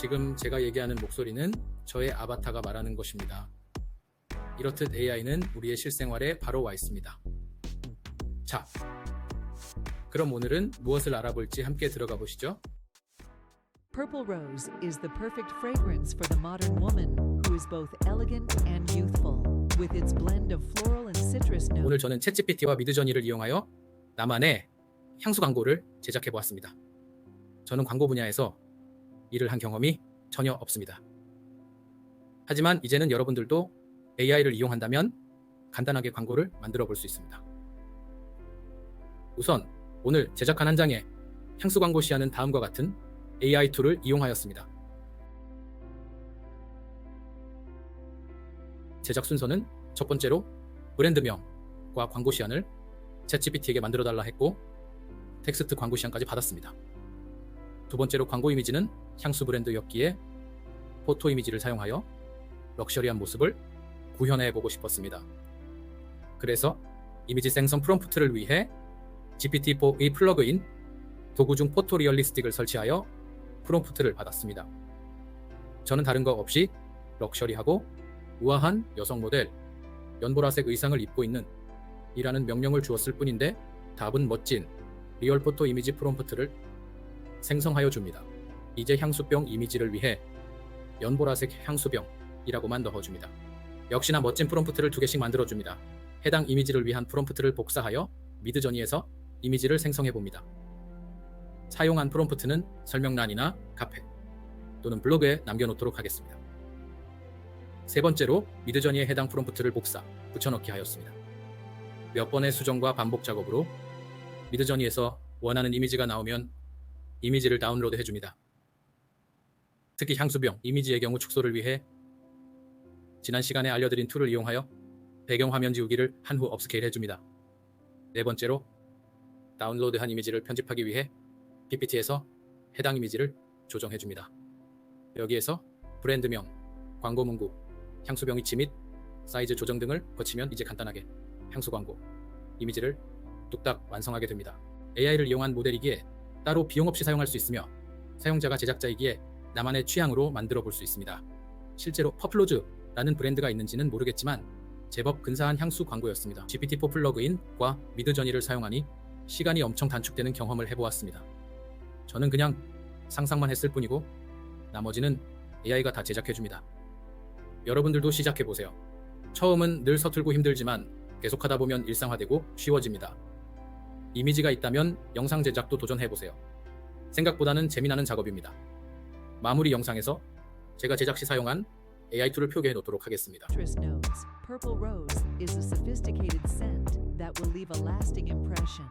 지금 제가 얘기하는 목소리는 저의 아바타가 말하는 것입니다. 이렇듯 AI는 우리의 실생활에 바로 와 있습니다. 자, 그럼 오늘은 무엇을 알아볼지 함께 들어가 보시죠. Purple Rose is the perfect fragrance for the modern woman who is both elegant and youthful. With its blend of floral and citrus notes, 오늘 저는 챗GPT와 미드저니를 이용하여 나만의 향수 광고를 제작해 보았습니다. 저는 광고 분야에서 일을 한 경험이 전혀 없습니다. 하지만 이제는 여러분들도 AI를 이용한다면 간단하게 광고를 만들어 볼 수 있습니다. 우선 오늘 제작한 한 장의 향수 광고 시야는 다음과 같은 AI 툴을 이용하였습니다. 제작 순서는 첫 번째로 브랜드명과 광고 시안을 챗GPT에게 만들어 달라 했고 텍스트 광고 시안까지 받았습니다. 두 번째로 광고 이미지는 향수 브랜드였기에 포토 이미지를 사용하여 럭셔리한 모습을 구현해 보고 싶었습니다. 그래서 이미지 생성 프롬프트를 위해 GPT-4의 플러그인 도구 중 포토 리얼리스틱을 설치하여 프롬프트를 받았습니다. 저는 다른 거 없이 럭셔리하고 우아한 여성 모델, 연보라색 의상을 입고 있는 이라는 명령을 주었을 뿐인데 답은 멋진 리얼 포토 이미지 프롬프트를 생성하여 줍니다. 이제 향수병 이미지를 위해 연보라색 향수병이라고만 넣어줍니다. 역시나 멋진 프롬프트를 두 개씩 만들어 줍니다. 해당 이미지를 위한 프롬프트를 복사하여 미드저니에서 이미지를 생성해 봅니다. 사용한 프롬프트는 설명란이나 카페 또는 블로그에 남겨놓도록 하겠습니다. 세 번째로 미드저니에 해당 프롬프트를 복사, 붙여넣기 하였습니다. 몇 번의 수정과 반복 작업으로 미드저니에서 원하는 이미지가 나오면 이미지를 다운로드 해줍니다. 특히 향수병 이미지의 경우 축소를 위해 지난 시간에 알려드린 툴을 이용하여 배경 화면 지우기를 한 후 업스케일 해줍니다. 네 번째로 다운로드한 이미지를 편집하기 위해 PPT에서 해당 이미지를 조정해줍니다. 여기에서 브랜드명, 광고 문구, 향수병 위치 및 사이즈 조정 등을 거치면 이제 간단하게 향수 광고, 이미지를 뚝딱 완성하게 됩니다. AI를 이용한 모델이기에 따로 비용 없이 사용할 수 있으며 사용자가 제작자이기에 나만의 취향으로 만들어 볼 수 있습니다. 실제로 퍼플로즈라는 브랜드가 있는지는 모르겠지만 제법 근사한 향수 광고였습니다. GPT-4 플러그인과 미드저니를 사용하니 시간이 엄청 단축되는 경험을 해보았습니다. 저는 그냥 상상만 했을 뿐이고 나머지는 AI가 다 제작해줍니다. 여러분들도 시작해보세요. 처음은 늘 서툴고 힘들지만 계속하다 보면 일상화되고 쉬워집니다. 이미지가 있다면 영상 제작도 도전해보세요. 생각보다는 재미나는 작업입니다. 마무리 영상에서 제가 제작 시 사용한 AI 툴을 표기해 놓도록 하겠습니다. Purple Rose is a sophisticated scent that will leave a lasting impression.